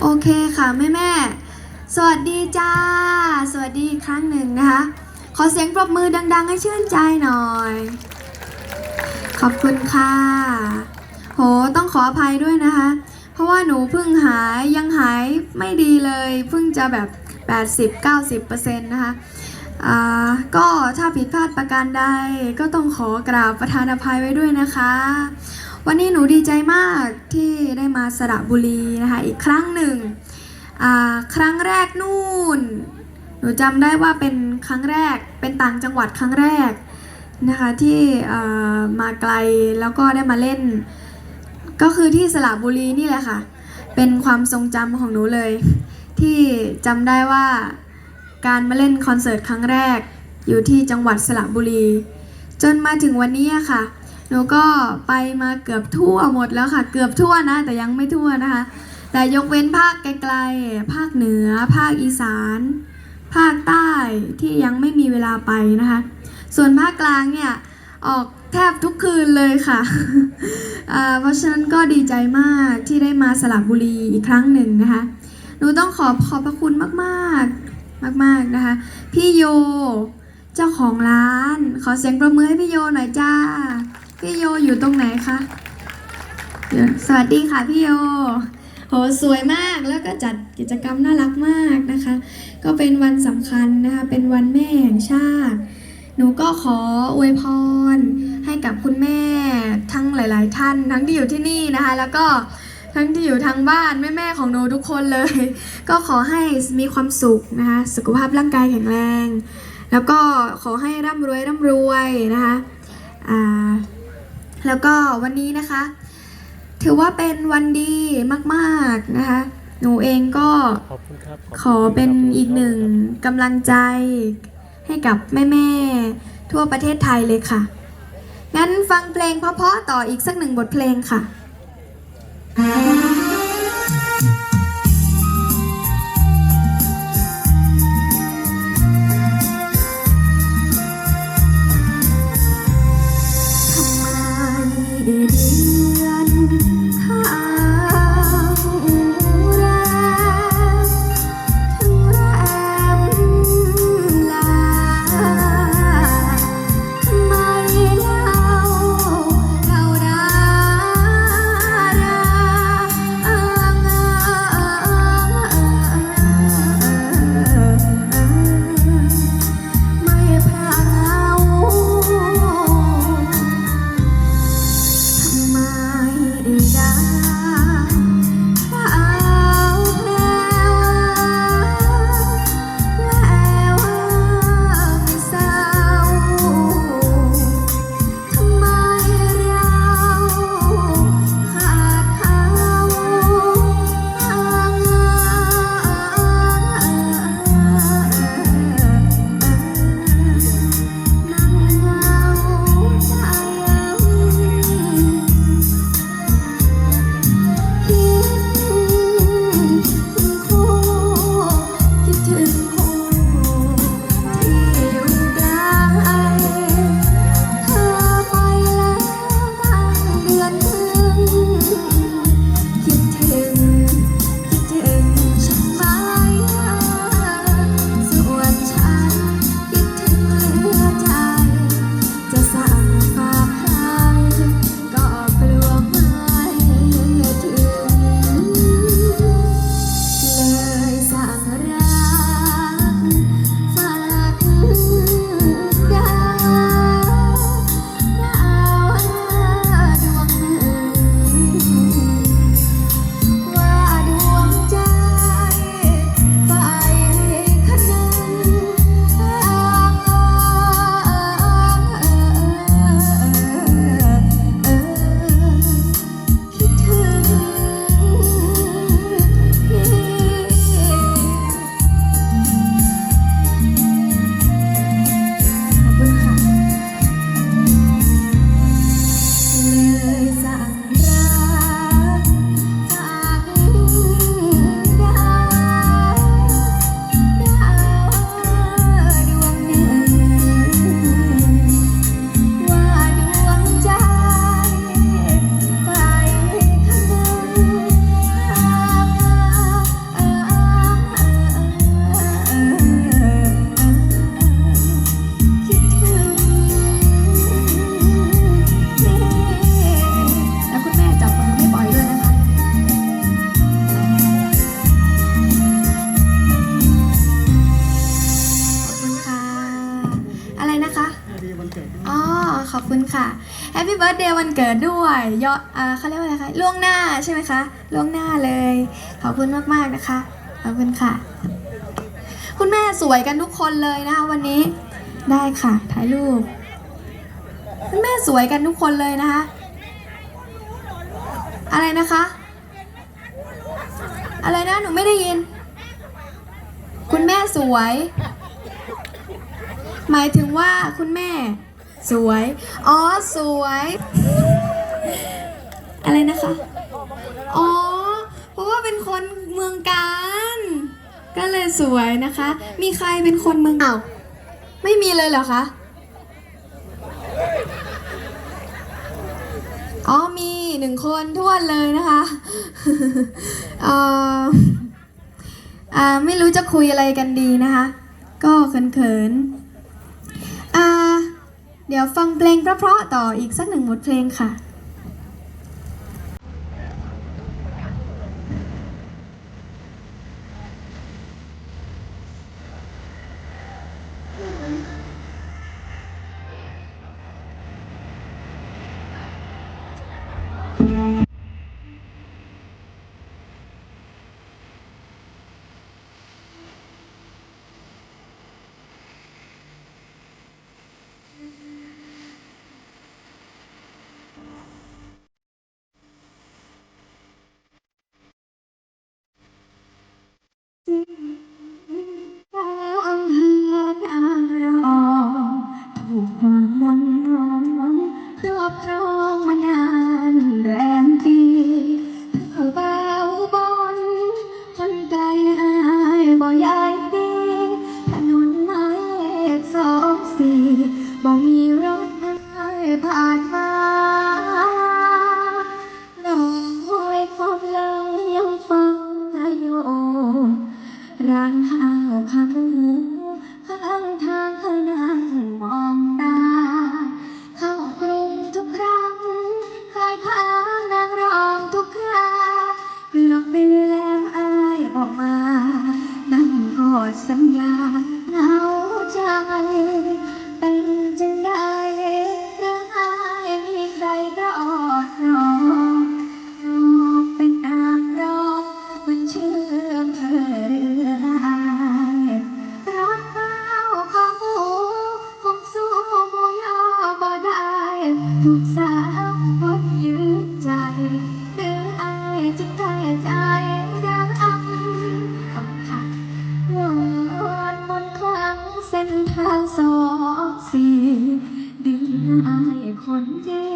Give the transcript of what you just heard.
โอเคค่ะแม่แม่สวัสดีจ้า สวัสดีครั้งหนึ่งนะคะ ขอเสียงปรบมือดัง ๆ ให้ชื่นใจหน่อย ขอบคุณค่ะ โหต้องขออภัยด้วยนะคะ เพราะว่าหนูเพิ่งหายยังหายไม่ดีเลยเพิ่งจะแบบ 80-90%นะคะอ่าก็ถ้าผิดพลาดประการใดก็ต้องขอกราบประธานอภัยไว้ด้วยนะคะ วันนี้หนูดีใจมากที่ได้มาสระบุรีนะคะอีกครั้งหนึ่งครั้งแรกนู่น หนูจำได้ว่าเป็นครั้งแรกเป็นต่างจังหวัดครั้งแรกนะคะที่มาไกลแล้วก็ได้มาเล่น ก็คือที่สระบุรีนี่แหละค่ะ เป็นความทรงจำของหนูเลย ที่จำได้ว่าการมาเล่นคอนเสิร์ตครั้งแรก อยู่ที่จังหวัดสระบุรี จนมาถึงวันนี้ค่ะ หนูก็ไปมาเกือบทั่วหมดแล้วค่ะ เกือบทั่วนะ แต่ยังไม่ทั่วนะคะ แต่ยกเว้นภาคไกลๆ ภาคเหนือ ภาคอีสาน ภาคใต้ที่ยังไม่มีเวลาไปนะคะ ส่วนภาคกลางเนี่ยออกแทบทุกคืนเลยค่ะ เพราะฉะนั้นก็ดีใจมากที่ได้มาสระบุรีอีกครั้งหนึ่งนะคะ หนูต้องขอขอบพระคุณมากๆ มากๆนะคะ พี่โย เจ้าของร้าน ขอเสียงประมือให้พี่โยหน่อยจ้า พี่โยอยู่ตรงไหนคะเดี๋ยวสวัสดีค่ะพี่โย โหสวยมากแล้วก็จัดกิจกรรมน่ารักมากนะคะ ก็เป็นวันสำคัญนะคะ เป็นวันแม่แห่งชาติ หนูก็ขออวยพรให้กับคุณแม่ทั้งหลาย ๆ ท่าน ทั้งที่อยู่ที่นี่นะคะ แล้วก็ทั้งที่อยู่ทางบ้านแม่ๆของหนูทุกคนเลย ก็ขอให้มีความสุขนะคะ สุขภาพร่างกายแข็งแรง แล้วก็ขอให้ร่ำรวยร่ำรวยนะคะอ่า แล้วก็วันนี้นะคะ ถือว่าเป็นวันดีมากๆนะคะ หนูเองก็ขอบคุณครับขอเป็นอีกหนึ่งกำลังใจให้กับแม่ๆทั่วประเทศไทยเลยค่ะ งั้นฟังเพลงเพราะๆต่ออีกสักหนึ่งบทเพลงค่ะ แฮปปี้เบิร์ดเดย์วันเกิดด้วยยอดอ่าเขาเรียกว่าอะไรคะล่วงหน้าใช่ไหมคะล่วงหน้าเลย ขอบคุณมากๆนะคะ ขอบคุณค่ะ คุณแม่สวยกันทุกคนเลยนะคะวันนี้ได้ค่ะถ่ายรูป คุณแม่สวยกันทุกคนเลยนะคะ อะไรนะคะ อะไรนะหนูไม่ได้ยิน คุณแม่สวย หมายถึงว่าคุณแม่ สวย อ๋อ สวย อะไรนะคะ อ๋อ เพราะว่าเป็นคนเมืองการ ก็เลยสวยนะคะ มีใครเป็นคนเมืองอ้าวไม่มีเลยเหรอคะ อ๋อ มีหนึ่งคนท้วเลยนะคะเอ่ออ่า ไม่รู้จะคุยอะไรกันดีนะคะ ก็เขินๆ เดี๋ยวฟังเพลงเพราะๆต่ออีกสักหนึ่งบทเพลงค่ะ ถู ได้ถูกสาวคนยืนใจหรืออายจึงได้ใจดังอับขอบคุณค่ะวนมนครั้งเส้นทางสองสี่ดึงอายคนที่เกิ